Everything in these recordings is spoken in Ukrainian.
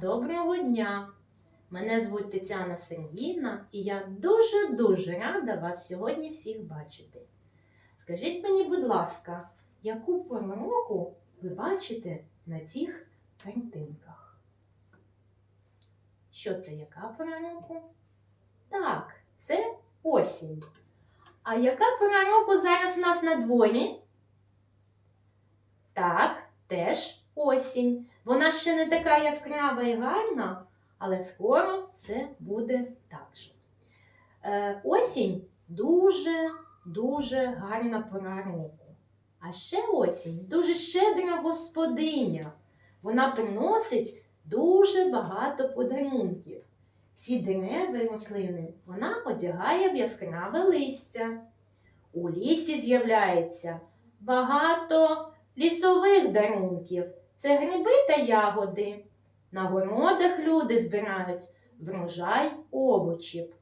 Доброго дня! Мене звуть Тетяна Сергіївна, і я дуже-дуже рада вас сьогодні всіх бачити. Скажіть мені, будь ласка, яку пору року ви бачите на цих картинках? Що це, яка пора року? Так, це осінь. А яка пора року зараз у нас на дворі? Так, теж осінь. Вона ще не така яскрава і гарна, але скоро це буде так же. Е, осінь дуже дуже гарна пора року. А ще осінь дуже щедра господиня. Вона приносить дуже багато подарунків. Всі дерева і рослини вона одягає в яскраве листя. У лісі з'являється багато лісових дарунків. Це гриби та ягоди. На городах люди збирають врожай овочів.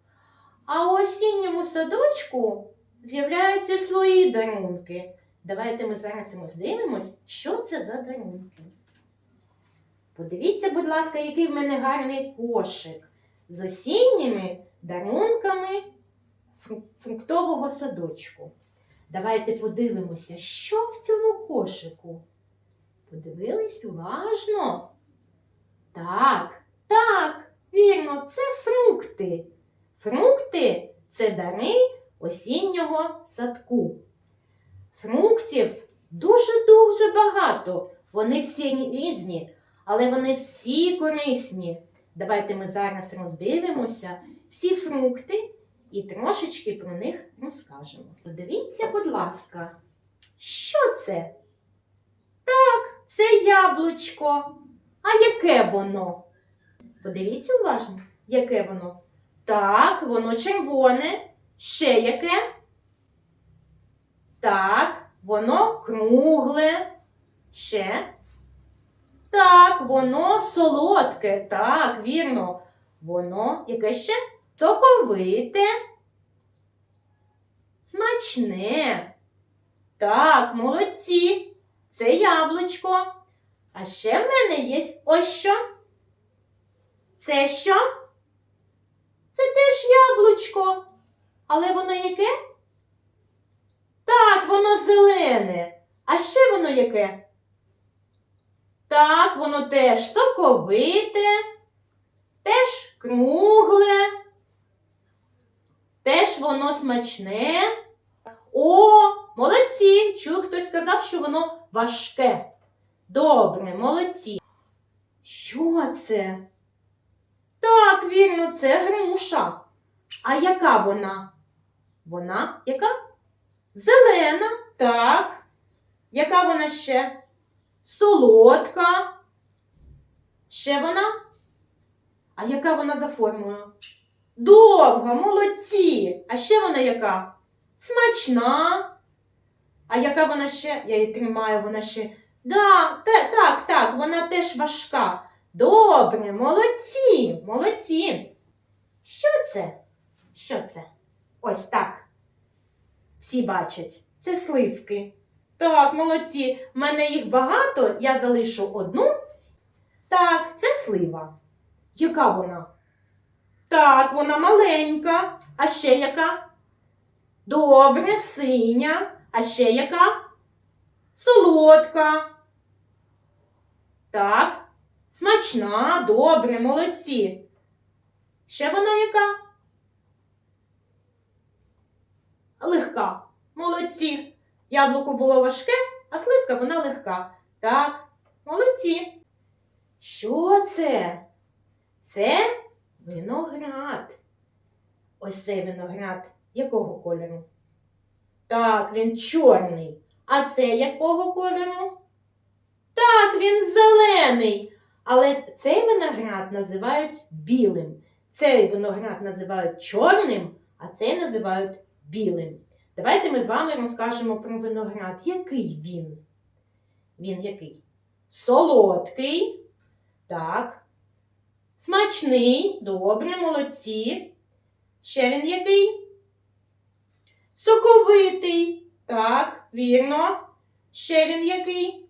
А у осінньому садочку з'являються свої дарунки. Давайте ми зараз роздивимось, що це за дарунки. Подивіться, будь ласка, який в мене гарний кошик з осінніми дарунками фруктового садочку. Давайте подивимося, що в цьому кошику. Подивились уважно. Так, так, вірно, це фрукти. Фрукти це дари осіннього садку. Фруктів дуже-дуже багато. Вони всі різні, але вони всі корисні. Давайте ми зараз роздивимося всі фрукти і трошечки про них розкажемо. Подивіться, будь ласка, що це? Так, це яблучко. А яке воно? Подивіться уважно, яке воно. Так, воно червоне. Ще яке? Так, воно кругле. Ще. Так, воно солодке. Так, вірно. Воно яке ще? Соковите. Смачне. Так, молодці. Це яблучко. А ще в мене є ось що. Це що? Це теж яблучко. Але воно яке? Так, воно зелене. А ще воно яке? Так, воно теж соковите, теж кругле, теж воно смачне. О, молодці! Чую, хтось сказав, що воно важке. Добре, молодці. Що це? Так, вірно, це груша. А яка вона? Вона яка? Зелена, так. Яка вона ще? Солодка. Ще вона? А яка вона за формою? Довга, молодці. А ще вона яка? Смачна. А яка вона ще? Я її тримаю, вона ще. Да, те- так, так, вона теж важка. Добре, молодці, молодці. Що це? Що це? Ось так. Всі бачать. Це сливки. Так, молодці. В мене їх багато, я залишу одну. Так, це слива. Яка вона? Так, вона маленька. А ще яка? Добре, синя. А ще яка? Солодка. Так, смачна, добре, молодці. Ще вона яка? Легка. Молодці. Яблуко було важке, а сливка вона легка. Так, молодці. Що це? Це виноград. Ось цей виноград якого кольору? Так, він чорний. А це якого кольору? Так, він зелений. Але цей виноград називають білим. Цей виноград називають чорним, а цей називають білим. Давайте ми з вами розкажемо про виноград. Який він? Він який? Солодкий. Так. Смачний. Добре, молодці. Ще він який? Соковитий. Так, вірно. Ще він який?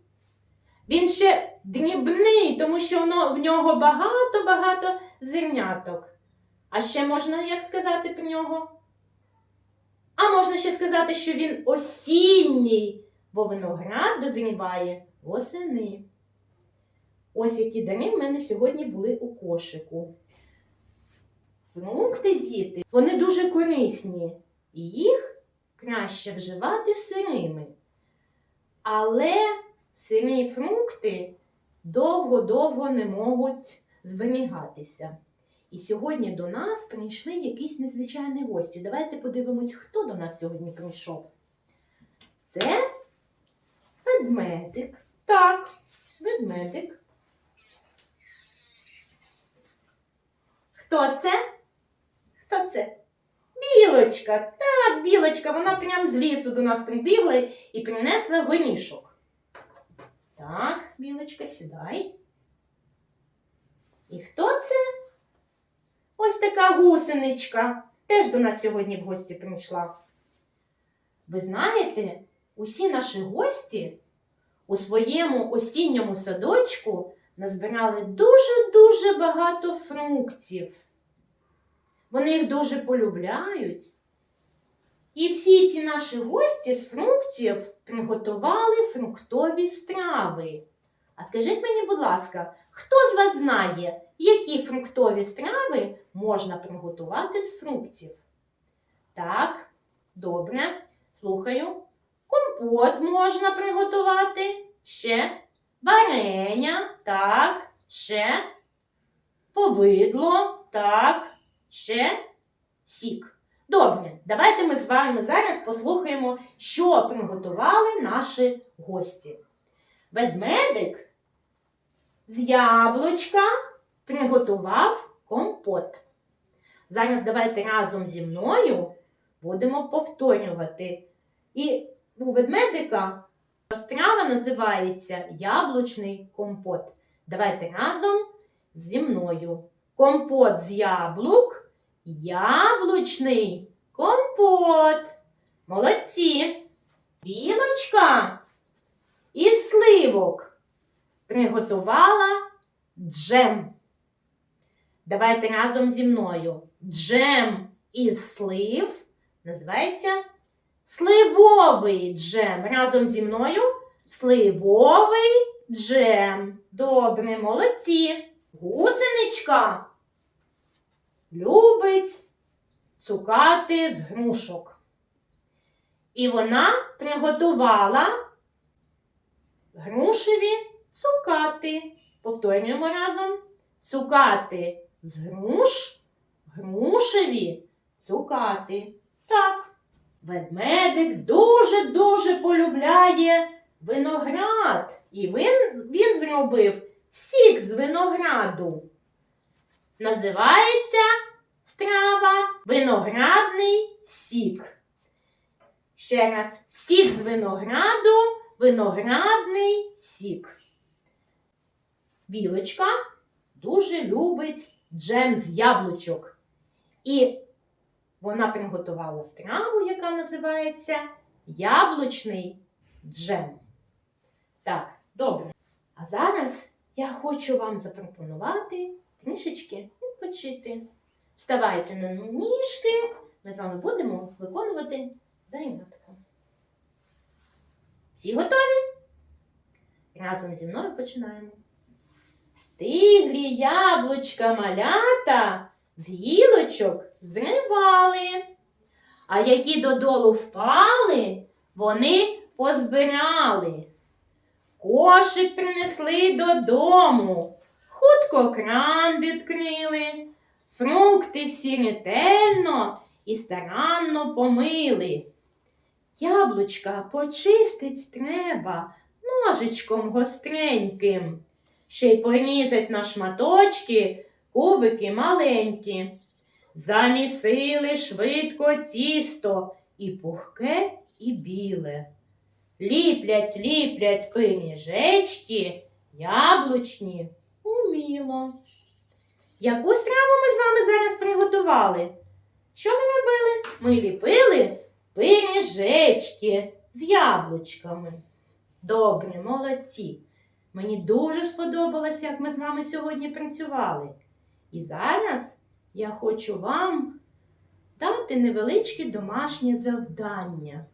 Він ще дрібний, тому що воно, в нього багато-багато зерняток. А ще можна як сказати про нього? А можна ще сказати, що він осінній, бо виноград дозріває восени. Ось які дари в мене сьогодні були у кошику. Фрукти, діти, вони дуже корисні, і їх краще вживати сирими. Але сирі фрукти довго-довго не можуть зберігатися. І сьогодні до нас прийшли якісь незвичайні гості. Давайте подивимось, хто до нас сьогодні прийшов. Це ведмедик. Так, ведмедик. Хто це? Хто це? Білочка. Так, білочка, вона прям з лісу до нас прибігла і принесла горішок. Так, білочка, сідай. І хто це? Ось така гусеничка. Теж до нас сьогодні в гості прийшла. Ви знаєте, усі наші гості у своєму осінньому садочку назбирали дуже-дуже багато фруктів. Вони їх дуже полюбляють. І всі ці наші гості з фруктів приготували фруктові страви. А скажіть мені, будь ласка, хто з вас знає, які фруктові страви можна приготувати з фруктів? Так, добре, слухаю. Компот можна приготувати. Ще варення, так, ще повидло, так, ще сік. Добре, давайте ми з вами зараз послухаємо, що приготували наші гості. Ведмедик з яблучка приготував компот. Зараз давайте разом зі мною будемо повторювати. І у ведмедика страва називається яблучний компот. Давайте разом зі мною. Компот з яблук, яблучний компот. Молодці. Білочка із сливок приготувала джем. Давайте разом зі мною. Джем із слив називається сливовий джем. Разом зі мною сливовий джем. Добре, молодці. Гусеничка любить цукати з грушок. І вона приготувала грушеві цукати. Повторюємо разом. Цукати з груш, грушеві цукати. Так. Ведмедик дуже-дуже полюбляє виноград. І він, він зробив сік з винограду. Називається страва виноградний сік. Ще раз, сік з винограду, виноградний сік. Білочка дуже любить джем з яблучок. І вона приготувала страву, яка називається яблучний джем. Так, добре. А зараз я хочу вам запропонувати трішечки відпочити. Вставайте на ніжки, ми з вами будемо виконувати зайнятку. Всі готові? Разом зі мною починаємо. Стиглі яблучка малята з гілочок зривали, а які додолу впали, вони позбирали. Кошик принесли додому, хутко кран відкрили, фрукти всі ретельно і старанно помили. Яблучка почистить треба ножичком гостреньким, ще й порізать на шматочки кубики маленькі. Замісили швидко тісто і пухке, і біле. Ліплять, ліплять пиріжечки, яблучні уміло. Яку страву ми з вами зараз приготували? Що ми робили? Ми ліпили пиріжечки з яблучками. Добре, молодці. Мені дуже сподобалось, як ми з вами сьогодні працювали. І зараз я хочу вам дати невеличке домашнє завдання.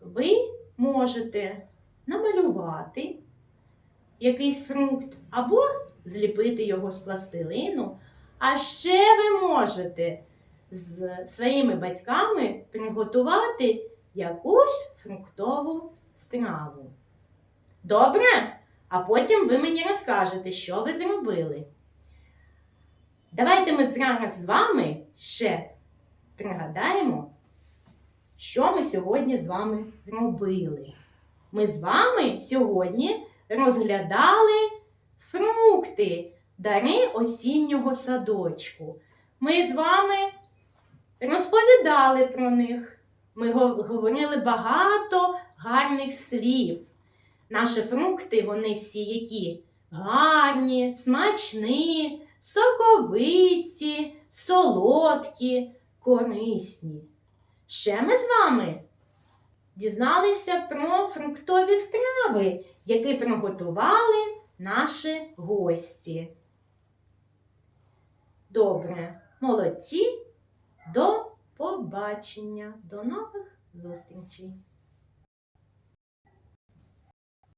Ви можете намалювати якийсь фрукт або зліпити його з пластилину. А ще ви можете з своїми батьками приготувати якусь фруктову страву. Добре? А потім ви мені розкажете, що ви зробили. Давайте ми зараз з вами ще пригадаємо, що ми сьогодні з вами робили. Ми з вами сьогодні розглядали фрукти, дари осіннього садочку. Ми з вами розповідали про них. Ми говорили багато гарних слів. Наші фрукти, вони всі які гарні, смачні, соковиті, солодкі, корисні. Ще ми з вами дізналися про фруктові страви, які приготували наші гості. Добре, молодці, до побачення, до нових зустрічей!